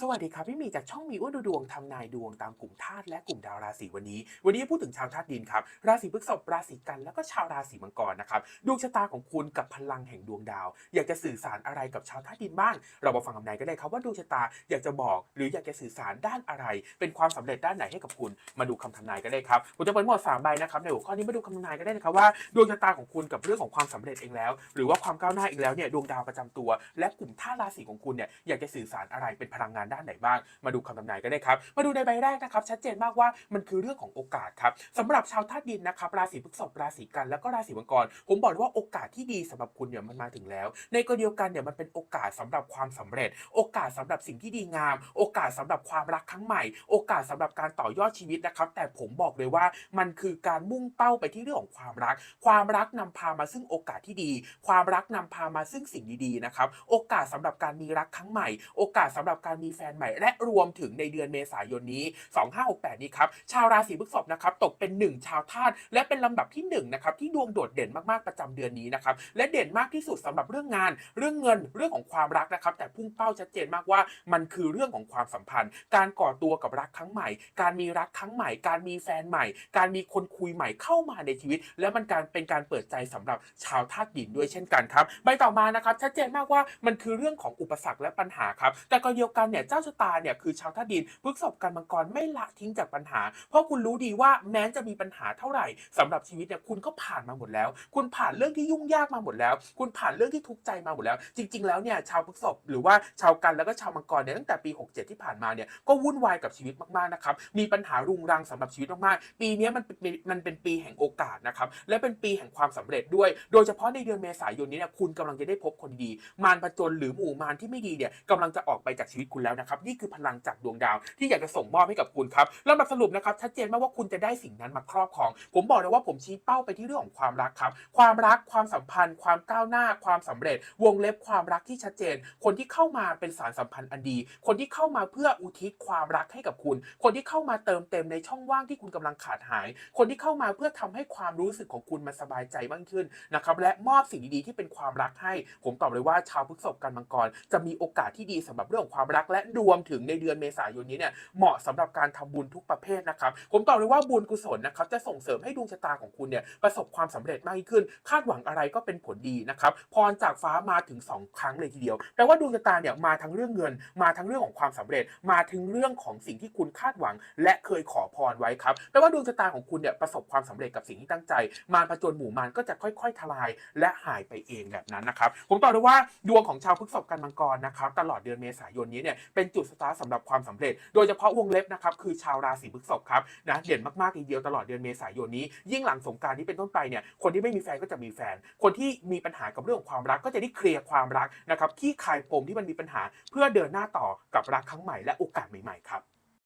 สวัสดีครับพี่มีจากช่องมีอ้วนดูดวงทำนายดวงตามกลุ่มธาตุและกลุ่มดาวราศีวันนี้ วันนี้พูดถึงชาวธาตุดินครับราศีพฤษภราศีกันแล้วก็ชาวราศีมังกรนะครับดวงชะตาของคุณกับพลังแห่งดวงดาว อยากจะสื่อสารอะไรกับชาวธาตุดินบ้าง เรามาฟังคำนายก็ได้ครับว่าดวงชะตาอยากจะบอกหรืออยากจะสื่อสารด้านอะไร เป็นความสำเร็จด้านไหนให้กับคุณ มาดูคำทำนายก็ได้ครับผมจะเปิดหมดสามใบนะครับในหัวข้อนี้มาดูคำทำนายก็ได้นะครับว่าดวงชะตาของคุณกับเรื่องของความสำเร็จเองแล้ว หรือว่าความก้าวหน้าเองแล้วเนี่ยดวงดาวประจำตัว และกลุ่มธาตุราศีของคุณเนี่ยอยากจะสื่อสารอะไรเป็นพลังงานด้านไหนบ้าง มาดูคำทำนายก็ได้ครับ มาดูในใบแรกนะครับ ชัดเจนมากว่ามันคือเรื่องของโอกาสครับสำหรับชาวธาตุดินนะครับราศีพฤษภราศีกันแล้วก็ราศีมังกร ผมบอกเลยว่าโอกาสที่ดีสำหรับคุณเนี่ยมันมาถึงแล้ว ในกรณีเดียวกันเนี่ยมันเป็นโอกาสสำหรับความสำเร็จ โอกาสสำหรับสิ่งที่ดีงาม โอกาสสำหรับความรักครั้งใหม่ โอกาสสำหรับการต่อยอดชีวิตนะครับ แต่ผมบอกเลยว่ามันคือการมุ่งเป้าไปที่เรื่องของความรัก ความรักนำพามาซึ่งโอกาสที่ดี ความรักนำพามาซึ่งสิ่งดีๆนะครับ โอกาสสำหรับการมีรักครั้งใหม่ โอกาสสำหรับการมีแฟนใหม่และรวมถึงในเดือนเมษายนนี้ 2568 นี้ครับชาวราศีพฤษภนะครับตกเป็นหนึ่งชาวธาตุและเป็นลำดับที่หนึ่งนะครับที่ดวงโดดเด่นมากๆประจำเดือนนี้นะครับและเด่นมากที่สุดสำหรับเรื่องงาน เรื่องเงินเรื่องของความรักนะครับ แต่พุ่งเป้าชัดเจนมากว่ามันคือเรื่องของความสัมพันธ์ การก่อตัวกับรักครั้งใหม่ การมีรักครั้งใหม่ การมีแฟนใหม่ การมีคนคุยใหม่เข้ามาในชีวิต และมันการเป็นการเปิดใจสำหรับชาวธาตุดินด้วยเช่นกันครับใบต่อมานะครับชัดเจนมากว่ามันคือเรื่องของอุปสรรคและปัญหาครับแต่ก็เดียวกันเนี่ยเจ้าชะตาเนี่ยคือชาวธาตุดินพฤกษบกันมังกรไม่ละทิ้งจากปัญหา เพราะคุณรู้ดีว่าแม้จะมีปัญหาเท่าไหร่สำหรับชีวิตเนี่ยคุณก็ผ่านมาหมดแล้ว คุณผ่านเรื่องที่ยุ่งยากมาหมดแล้ว คุณผ่านเรื่องที่ทุกข์ใจมาหมดแล้ว จริง ๆ แล้วเนี่ยชาวพฤกษบหรือว่าชาวกันแล้วก็ชาวมังกรเนี่ยตั้งแต่ปี 67 ที่ผ่านมาเนี่ยก็วุ่นวายกับชีวิตมากๆนะครับมีปัญหารุงรังสำหรับชีวิตมากๆปีนี้มันเป็นปีมันเป็นปีแห่งโอกาสนะครับและเป็นปีแห่งความสำเร็จด้วย โดยเฉพาะในเดือนเมษายนนี้เนี่ยคุณกำลังจะได้พบคนดี มารประจนหรือหมู่มารที่ไม่ดีเนี่ยกำลังจะออกไปจากชีวิตคุณแล้วนะครับนี่คือพลังจากดวงดาว ที่อยากจะส่งมอบให้กับคุณครับแล้วมาสรุปนะครับชัดเจนมากว่าคุณจะได้สิ่งนั้นมาครอบครอง ผมบอกเลยว่าผมชี้เป้าไปที่เรื่องของความรักครับ ความรักความสัมพันธ์ ความก้าวหน้า ความสำเร็จ วงเล็บความรักที่ชัดเจน คนที่เข้ามาเป็นสารสัมพันธ์อันดี คนที่เข้ามาเพื่ออุทิศความรักให้กับคุณ คนที่เข้ามาเติมเต็มในช่องว่างที่คุณกำลังขาดหาย คนที่เข้ามาเพื่อทำให้ความรู้สึกของคุณมันสบายใจมากขึ้นนะครับและมอบสิ่งดีๆที่เป็นความรักให้ ผมตอบเลยว่าชาวพฤษภกันมังกรจะมีโอกาสที่ดีสำหรับเรื่องของความรักและรวมถึงในเดือนเมษายนนี้เนี่ยเหมาะสำหรับการทำบุญทุกประเภทนะครับ ผมตอบเลยว่าบุญกุศลนะครับจะส่งเสริมให้ดวงชะตาของคุณเนี่ยประสบความสำเร็จมากยิ่งขึ้น คาดหวังอะไรก็เป็นผลดีนะครับพรจากฟ้ามาถึง 2 ครั้งเลยทีเดียวแปลว่าดวงชะตาเนี่ยมาทั้งเรื่องเงิน มาทั้งเรื่องของความสำเร็จ มาถึงเรื่องของสิ่งที่คุณคาดหวัง และเคยขอพรไว้ครับแปลว่าดวงชะตาของคุณเนี่ยประสบความสำเร็จกับสิ่งที่ตั้งใจ มารผจญหมู่มารก็จะค่อย ๆ ทลาย และหายไปเองแบบนั้นนะครับผมตอบเลยว่าดวงของชาวพฤษภกันมังกรนะครับตลอดเดือนเมษายนนี้เนี่ยเป็นจุดสตาร์ทสำหรับความสำเร็จ โดยเฉพาะวงเล็บนะครับคือชาวราศีพฤษภครับนะเด่นมากๆทีเดียวตลอดเดือนเมษายนนี้ ยิ่งหลังสงการนี้เป็นต้นไปเนี่ยคนที่ไม่มีแฟนก็จะมีแฟน คนที่มีปัญหากับเรื่องของความรักก็จะได้เคลียร์ความรักนะครับที่คลายปมที่มันมีปัญหา เพื่อเดินหน้าต่อกับรักครั้งใหม่และโอกาสใหม่ๆครับ